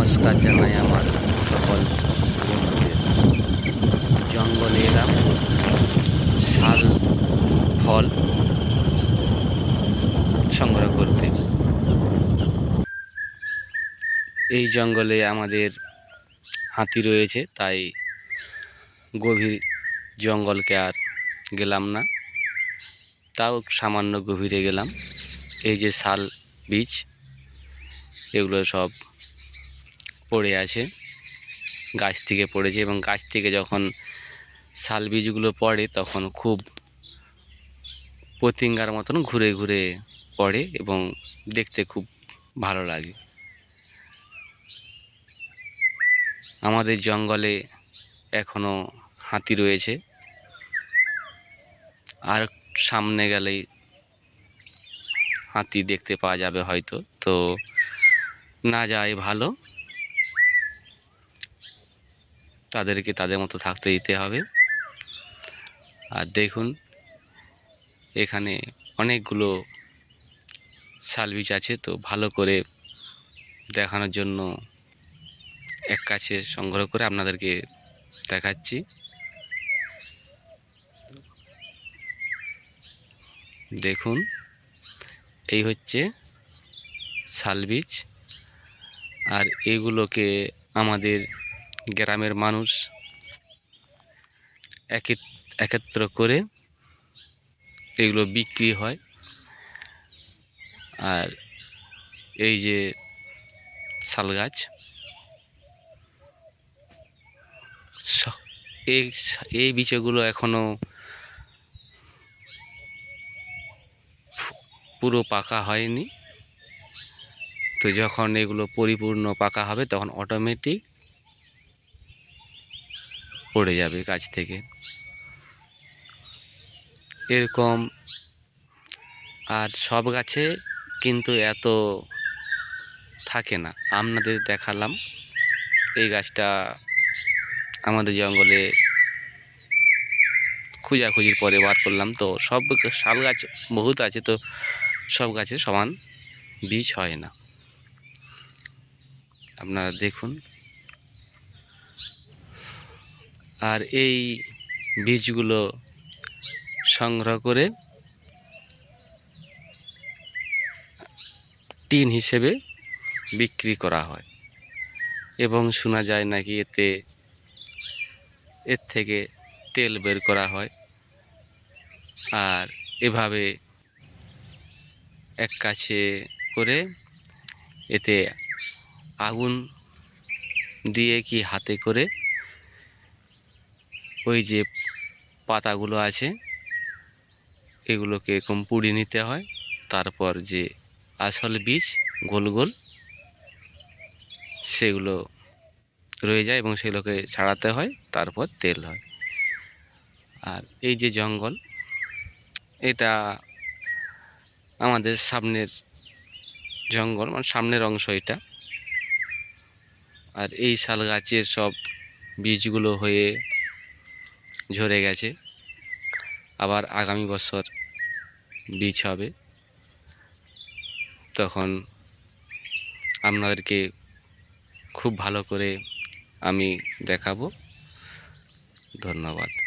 নমস্কার জানাই আমার সকল বন্ধুদের। জঙ্গলে এলাম। শাল, ফল সংগ্রহ করতে। এই জঙ্গলে আমাদের হাতি রয়েছে, তাই গভীর জঙ্গলকে আর গেলাম না। তাও সামান্য গভীরে গেলাম। এই যে শাল বীজ এগুলো সব পড়ে আছে, গাছ থেকে পড়েছে এবং গাছ থেকে যখন শাল বীজগুলো পড়ে তখন খুব পতিঙ্গার মতন ঘুরে ঘুরে পড়ে এবং দেখতে খুব ভালো লাগে। আমাদের জঙ্গলে এখনও হাতি রয়েছে। আর সামনে গেলেই হাতি দেখতে পাওয়া যাবে হয়তো, তো না যায় ভালো। তাদেরকে তাদের মতো থাকতে দিতে হবে। আর দেখুন, এখানে অনেকগুলো শালবিচ আছে, তো ভালো করে দেখানোর জন্য এক কাছে সংগ্রহ করে আপনাদেরকে দেখাচ্ছি। দেখুন, এই হচ্ছে শালবীজ আর এগুলোকে আমাদের গ্রামের মানুষ একে- একত্র করে এগুলো বিক্রি হয়। আর এই যে শাল গাছ এই এই এখনও পুরো পাকা হয়নি। তো যখন এগুলো পরিপূর্ণ পাকা হবে, তখন অটোমেটিক পড়ে যাবে গাছ থেকে। এরকম আর সব গাছে কিন্তু এত থাকে না। আপনাদের দেখালাম এই গাছটা আমাদের জঙ্গলে খোঁজাখুঁজির পরে বার করলাম। তো সব শাল গাছ বহুত আছে, তো সব গাছে সমান বীজ হয় না। আপনারা দেখুন। আর এই বীজগুলো সংগ্রহ করে টিন হিসেবে বিক্রি করা হয়। এবং শোনা যায় নাকি এতে, এর থেকে তেল বের করা হয়। আর এভাবে এক কাছে করে এতে আগুন দিয়ে কি হাতে করে ওই যে পাতাগুলো আছে, এগুলোকে এরকম পুড়িয়ে নিতে হয়। তারপর যে আসল বীজ, গোল গোল, সেগুলো রয়ে যায় এবং সেগুলোকে ছাড়াতে হয়, তারপর তেল হয়। আর এই যে জঙ্গল, এটা আমাদের সামনের জঙ্গল মানে সামনের অংশ এটা। আর এই শাল গাছের সব বীজগুলো হয়ে ঝরে গেছে। আবার আগামী বছর বীজ হবে। তখন আপনাদেরকে খুব ভালো করে আমি দেখাবো। ধন্যবাদ।